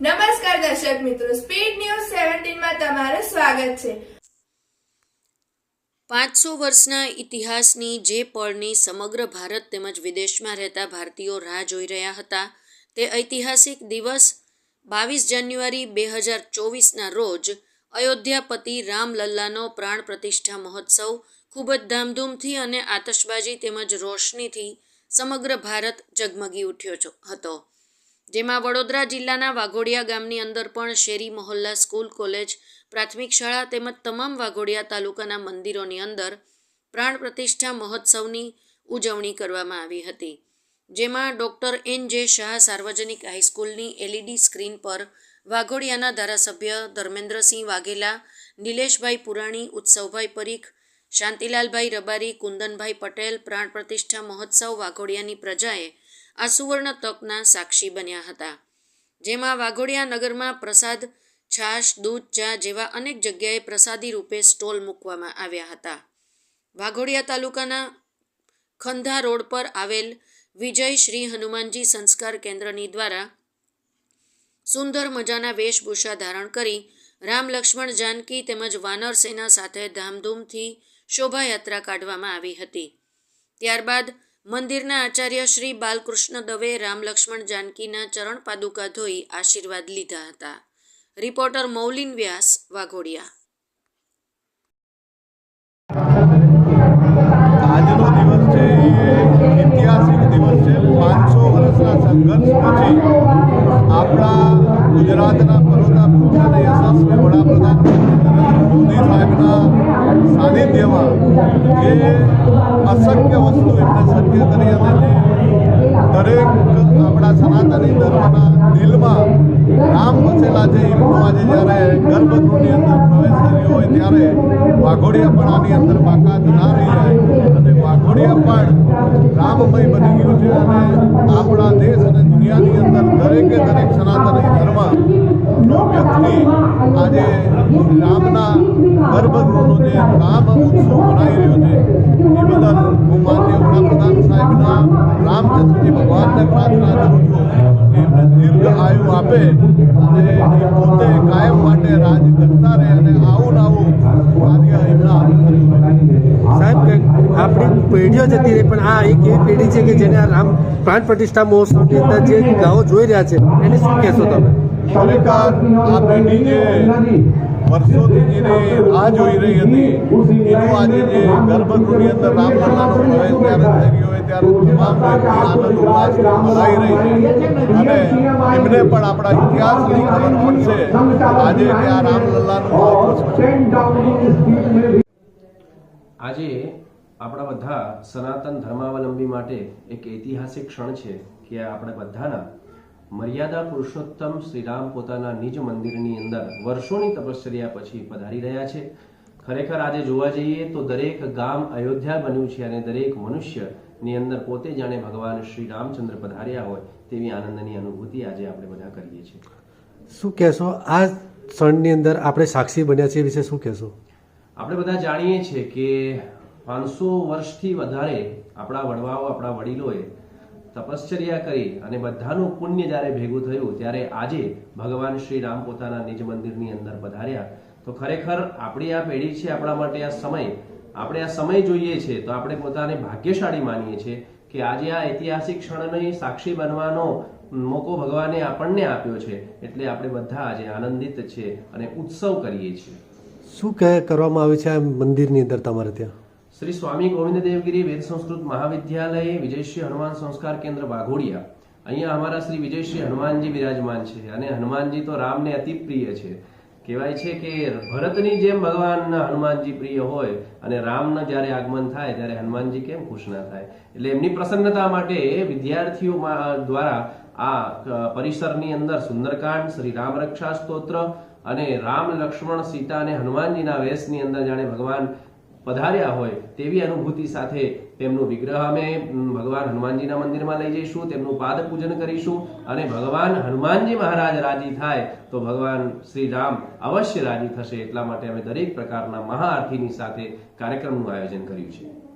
નમસ્કાર દર્શક મિત્રો સ્પીડ ન્યૂઝ સેવન્ટીનમાં તમારું સ્વાગત છે. પાંચસો વર્ષના ઇતિહાસની જે પળની સમગ્ર ભારત તેમજ વિદેશમાં રહેતા ભારતીયો રાહ જોઈ રહ્યા હતા, તે ઐતિહાસિક દિવસ બાવીસ જાન્યુઆરી બે હજાર ચોવીસના રોજ અયોધ્યાપતિ રામલલ્લાનો પ્રાણ પ્રતિષ્ઠા મહોત્સવ ખૂબ જ ધામધૂમથી અને આતશબાજી તેમજ રોશનીથી સમગ્ર ભારત ઝગમગી ઉઠ્યો હતો. જેમાં વડોદરા જિલ્લાના વાઘોડિયા ગામની અંદર પણ શેરી મહોલ્લા સ્કૂલ, કોલેજ, પ્રાથમિક શાળા તેમજ તમામ વાઘોડિયા તાલુકાના મંદિરોની અંદર પ્રાણ પ્રતિષ્ઠા મહોત્સવની ઉજવણી કરવામાં આવી હતી. જેમાં ડૉક્ટર એન જે શાહ સાર્વજનિક હાઈસ્કૂલની એલઈડી સ્ક્રીન પર વાઘોડિયાના ધારાસભ્ય ધર્મેન્દ્રસિંહ વાઘેલા, નિલેશભાઈ પુરાણી, ઉત્સવભાઈ પરીખ, શાંતિલાલભાઈ રબારી, કુંદનભાઈ પટેલ પ્રાણ પ્રતિષ્ઠા મહોત્સવ વાઘોડિયાની પ્રજાએ આ સુવર્ણ તકના સાક્ષી બન્યા હતા, જેમાં વાઘોડિયા નગરમાં પ્રસાદ, છાશ, દૂધ, ચા જેવા અનેક જગ્યાએ પ્રસાદી રૂપે સ્ટોલ મૂકવામાં આવ્યા હતા. વાઘોડિયા તાલુકાના ખંધા રોડ પર આવેલ વિજય શ્રી હનુમાનજી સંસ્કાર કેન્દ્રની દ્વારા સુંદર મજાના વેશભૂષા ધારણ કરી રામ લક્ષ્મણ જાનકી તેમજ વાનર સેના સાથે ધામધૂમથી શોભાયાત્રા કાઢવામાં આવી હતી. ત્યારબાદ મંદિરના આચાર્ય શ્રી બાલકૃષ્ણ દવે રામ લક્ષ્મણ જાનકીના ચરણ પાદુકા ધોઈ આશીર્વાદ લીધા હતા. રિપોર્ટર મૌલિન વ્યાસ, વાઘોડિયા. આજનો દિવસ છે એ ઐતિહાસિક દિવસ છે. પાંચસો વર્ષના સંઘર્ષ પછી આપણા ગુજરાતના બરોડા અને યશસ્વી વડાપ્રધાન નરેન્દ્ર મોદી સાહેબના સાનિધ્યમાં જે અશક્ય વસ્તુ એમને શક્ય કરી અને દરેક આપણા સનાતની ધર્મના દિલમાં રામ વસેલા છે એમનું આજે જ્યારે ગર્ભગૃહની અંદર પ્રવેશ કર્યો હોય ત્યારે વાઘોડિયા પણ આની અંદર બાકાત ના રહી જાય અને વાઘોડિયા પણ રામમય બની ગયું છે અને આપણા દેશ અને દુનિયાની અંદર દરેકે દરેક સનાતની ધર્મનો વ્યક્તિ આજે રામના ગર્ભગૃહનો જે રામ ઉત્સવ મનાઈ રહ્યો છે. એ બદલ હું માન્ય વડાપ્રધાન સાહેબના રામચંદ્રજી ભગવાનને પ્રાર્થના કરું છું. એમને દીર્ઘ આયુ આપે અને એ પોતે કાયમ માટે રાજ કરતા રહે અને આવું આવું કાર્ય એમના સાહેબ આપણી પેઢીઓ જતી રહી, પણ આ એક એવી પેઢી છે કે જેને આ રામ પ્રાણ પ્રતિષ્ઠા મહોત્સવની અંદર જે ગાઓ જોઈ રહ્યા છે, એને શું કહેશો તમે? ખરેખર આ પેઢી વર્ષોથી જેને રાહ જોઈ રહી હતી એનો આજે જે ગર્ભગૃહની અંદર રામલલ્લાનો પ્રવેશ ત્યારે થઈ રહ્યો હોય ત્યારે તમામ આનંદ ઉલ્લાસથી મનાઈ રહી છે અને એમને પણ આપણા ઇતિહાસની ખબર પડશે. આજે કે આ રામલલ્લાનું આજે આપણા બધા સનાતન ધર્માવલંબી માટે એક ઐતિહાસિક ક્ષણ છે કે આપણે બધાના મર્યાદા પુરુષોત્તમ શ્રીરામ પોતાના નિજ મંદિરની અંદર વર્ષોની તપશ્ચર્યા પછી પધારી રહ્યા છે. ખરેખર આજે જોવા જઈએ તો દરેક ગામ અયોધ્યા બન્યું છે અને દરેક મનુષ્યની અંદર પોતે જાણે ભગવાન શ્રી રામચંદ્ર પધાર્યા હોય તેવી આનંદની અનુભૂતિ આજે આપણે બધા કરીએ છીએ. શું કહેશો? આ ક્ષણની અંદર આપણે સાક્ષી બન્યા છે એ વિશે શું કહેશો? આપણે બધા જાણીએ છીએ કે પાંચસો વર્ષથી વધારે આપણા વડવાઓ આપણા વડીલોએ તપશ્ચર્યા કરી અને બધાનું પુણ્ય જ્યારે ભેગું થયું, ત્યારે આજે ભગવાન શ્રી રામ પોતાના નિજ મંદિરની અંદર પધાર્યા. તો ખરેખર આપણી આ પેઢી છે, આપણા માટે આ સમય. આપણે આ સમય જોઈએ છે, તો આપણે પોતાને ભાગ્યશાળી માનીએ છીએ કે આજે આ ઐતિહાસિક ક્ષણની સાક્ષી બનવાનો મોકો ભગવાને આપણને આપ્યો છે, એટલે આપણે બધા આજે આનંદિત છે અને ઉત્સવ કરીએ છીએ. શું કહે કરવામાં આવે છે આ મંદિરની અંદર તમારે ત્યાં? શ્રી સ્વામી ગોવિંદ દેવગીરી વેદ સંસ્કૃત મહાવિદ્યાલય વિજયશ્રી હનુમાન સંસ્કાર કેન્દ્ર વાઘોડિયા. અહીંયા અમારા શ્રી વિજયશ્રી હનુમાનજી વિરાજમાન છે અને હનુમાનજી તો રામને અતિ પ્રિય છે. કહેવાય છે કે ભરતની જેમ ભગવાન હનુમાનજી પ્રિય હોય અને રામના જ્યારે આગમન થાય ત્યારે હનુમાનજી કેમ ખુશ ના થાય? એટલે એમની પ્રસન્નતા માટે વિદ્યાર્થીઓ દ્વારા આ પરિસરની અંદર સુંદરકાંડ, શ્રી રામ રક્ષા સ્તોત્ર અને રામ લક્ષ્મણ, સીતા અને હનુમાનજીના વેશની અંદર જાણે ભગવાન પધાર્યા હોય તેવી અનુભૂતિ સાથે તેમનું વિગ્રહ અમે ભગવાન હનુમાનજીના મંદિરમાં લઈ જઈશું, તેમનું પાદ પૂજન કરીશું અને ભગવાન હનુમાનજી મહારાજ રાજી થાય તો ભગવાન શ્રી રામ અવશ્ય રાજી થશે. એટલા માટે અમે દરેક પ્રકારના મહાઆરતીની સાથે કાર્યક્રમનું આયોજન કર્યું છે.